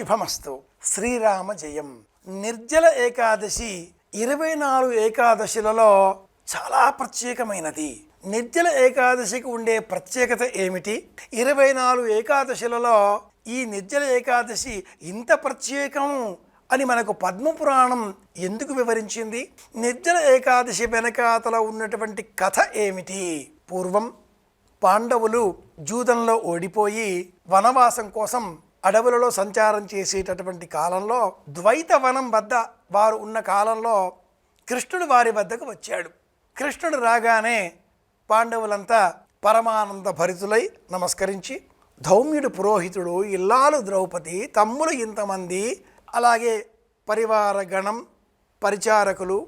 శుభమస్తు. శ్రీరామ జయం. నిర్జల ఏకాదశి ఇరవై నాలుగు ఏకాదశులలో చాలా ప్రత్యేకమైనది. నిర్జల ఏకాదశికి ఉండే ప్రత్యేకత ఏమిటి? ఇరవై నాలుగు ఏకాదశులలో ఈ నిర్జల ఏకాదశి ఇంత ప్రత్యేకం అని మనకు పద్మపురాణం ఎందుకు వివరించింది? నిర్జల ఏకాదశి వెనకాతల ఉన్నటువంటి కథ ఏమిటి? పూర్వం పాండవులు జూదంలో ఓడిపోయి వనవాసం కోసం అడవులలో సంచారం చేసేటటువంటి కాలంలో ద్వైత వనం వద్ద వారు ఉన్న కాలంలో కృష్ణుడు వారి వద్దకు వచ్చాడు. కృష్ణుడు రాగానే పాండవులంతా పరమానంద భరితులై నమస్కరించి ధౌమ్యుడు పురోహితుడు ఇల్లాలు ద్రౌపది తమ్ములు ఇంతమంది అలాగే పరివార గణం పరిచారకులు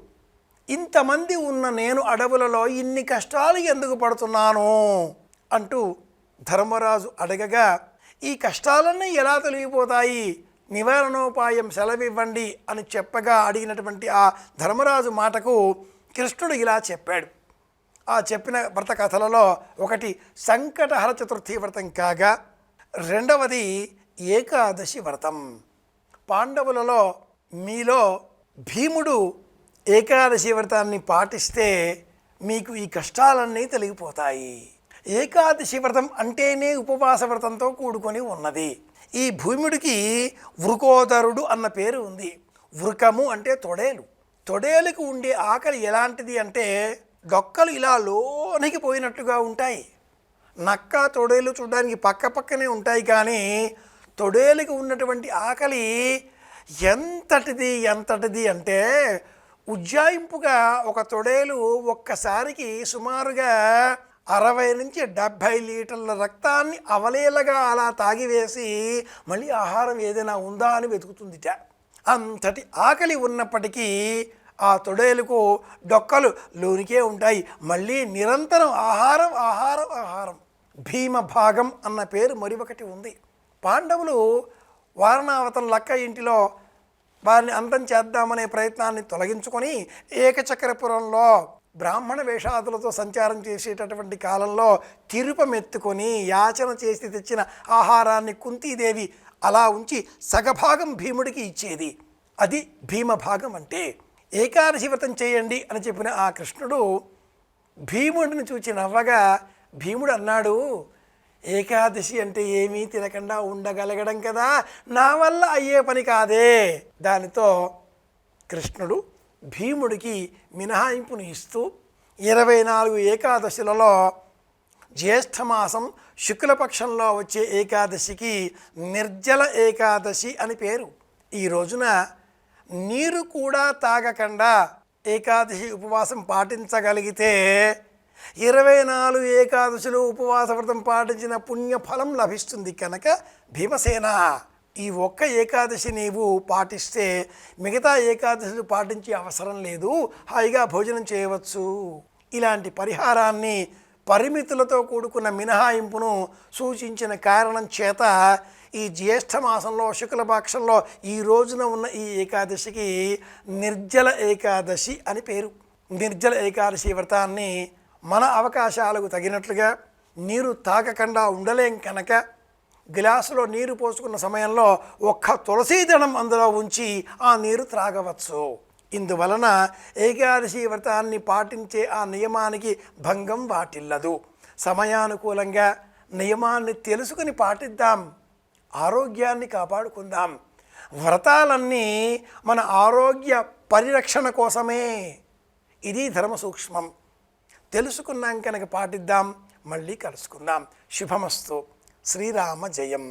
ఇంతమంది ఉన్న నేను అడవులలో ఇన్ని కష్టాలు ఎందుకు పడుతున్నాను? అంటూ ధర్మరాజు అడగగా ఈ కష్టాలన్నీ ఎలా తొలగిపోతాయి? నివారణోపాయం సెలవివ్వండి అని చెప్పగా అడిగినటువంటి ఆ ధర్మరాజు మాటకు కృష్ణుడు ఇలా చెప్పాడు. ఆ చెప్పిన వ్రత కథలలో ఒకటి సంకటహర చతుర్థి వ్రతం కాగా రెండవది ఏకాదశి వ్రతం. పాండవులలో మీలో భీముడు ఏకాదశి వ్రతాన్ని పాటిస్తే మీకు ఈ కష్టాలన్నీ తొలగిపోతాయి. ఏకాదశి వ్రతం అంటేనే ఉపవాస వ్రతంతో కూడుకొని ఉన్నది. ఈ భూమిడికి వృకోదరుడు అన్న పేరు ఉంది. వృకము అంటే తొడేలు. తొడేలకు ఉండే ఆకలి ఎలాంటిది అంటే డొక్కలు ఇలా లోనికి పోయినట్టుగా ఉంటాయి. నక్క తొడేలు చూడడానికి పక్క పక్కనే ఉంటాయి కానీ తొడేలకు ఉన్నటువంటి ఆకలి ఎంతటిది ఎంతటిది అంటే ఉజ్జాయింపుగా ఒక తొడేలు ఒక్కసారికి సుమారుగా అరవై నుంచి డెబ్భై లీటర్ల రక్తాన్ని అవలేలగా అలా తాగివేసి మళ్ళీ ఆహారం ఏదైనా ఉందా అని వెతుకుతుందిట అంతటి ఆకలి ఉన్నప్పటికీ ఆ తొడేలకు డొక్కలు లోనికే ఉంటాయి. మళ్ళీ నిరంతరం ఆహారం ఆహారం ఆహారం. భీమ భాగం అన్న పేరు మరి ఒకటి ఉంది. పాండవులు వారణావతం లక్క ఇంటిలో వారిని అంతం చేద్దామనే ప్రయత్నాన్ని తొలగించుకొని ఏకచక్రపురంలో బ్రాహ్మణ వేషాదులతో సంచారం చేసేటటువంటి కాలంలో తిరుపమెత్తుకొని యాచన చేసి తెచ్చిన ఆహారాన్ని కుంతీదేవి అలా ఉంచి సగభాగం భీముడికి ఇచ్చేది. అది భీమభాగం అంటే ఏకాదశి వ్రతం చేయండి అని చెప్పిన ఆ కృష్ణుడు భీముడిని చూచి నవ్వగా భీముడు అన్నాడు ఏకాదశి అంటే ఏమీ తినకుండా ఉండగలగడం కదా నా వల్ల అయ్యే పని కాదే దానితో కృష్ణుడు భీముడికి మినహాయింపును ఇస్తూ ఇరవై నాలుగు ఏకాదశులలో జ్యేష్ఠమాసం శుక్లపక్షంలో వచ్చే ఏకాదశికి నిర్జల ఏకాదశి అని పేరు. ఈ రోజున నీరు కూడా తాగకుండా ఏకాదశి ఉపవాసం పాటించగలిగితే ఇరవై నాలుగు ఏకాదశులు ఉపవాస వ్రతం పాటించిన పుణ్యఫలం లభిస్తుంది కనుక భీమసేన. ఈ ఒక్క ఏకాదశి నీవు పాటిస్తే మిగతా ఏకాదశులు పాటించే అవసరం లేదు. హాయిగా భోజనం చేయవచ్చు. ఇలాంటి పరిహారాన్ని పరిమితులతో కూడుకున్న మినహాయింపును సూచించిన కారణం చేత ఈ జ్యేష్ఠ మాసంలో శుక్లపక్షంలో ఈ రోజున ఉన్న ఈ ఏకాదశికి నిర్జల ఏకాదశి అని పేరు. నిర్జల ఏకాదశి వ్రతాన్ని మన అవకాశాలకు తగినట్లుగా నీరు తాగకుండా ఉండలేం కనుక గ్లాసులో నీరు పోసుకున్న సమయంలో ఒక్క తులసీదళం అందులో ఉంచి ఆ నీరు త్రాగవచ్చు. ఇందువలన ఏకాదశి వ్రతాన్ని పాటించే ఆ నియమానికి భంగం వాటిల్లదు. సమయానుకూలంగా నియమాన్ని తెలుసుకుని పాటిద్దాం. ఆరోగ్యాన్ని కాపాడుకుందాం. వ్రతాలన్నీ మన ఆరోగ్య పరిరక్షణ కోసమే. ఇది ధర్మ సూక్ష్మం. తెలుసుకున్నాం కనుక పాటిద్దాం. మళ్ళీ కలుసుకుందాం. శుభమస్తు. శ్రీరామ జయం.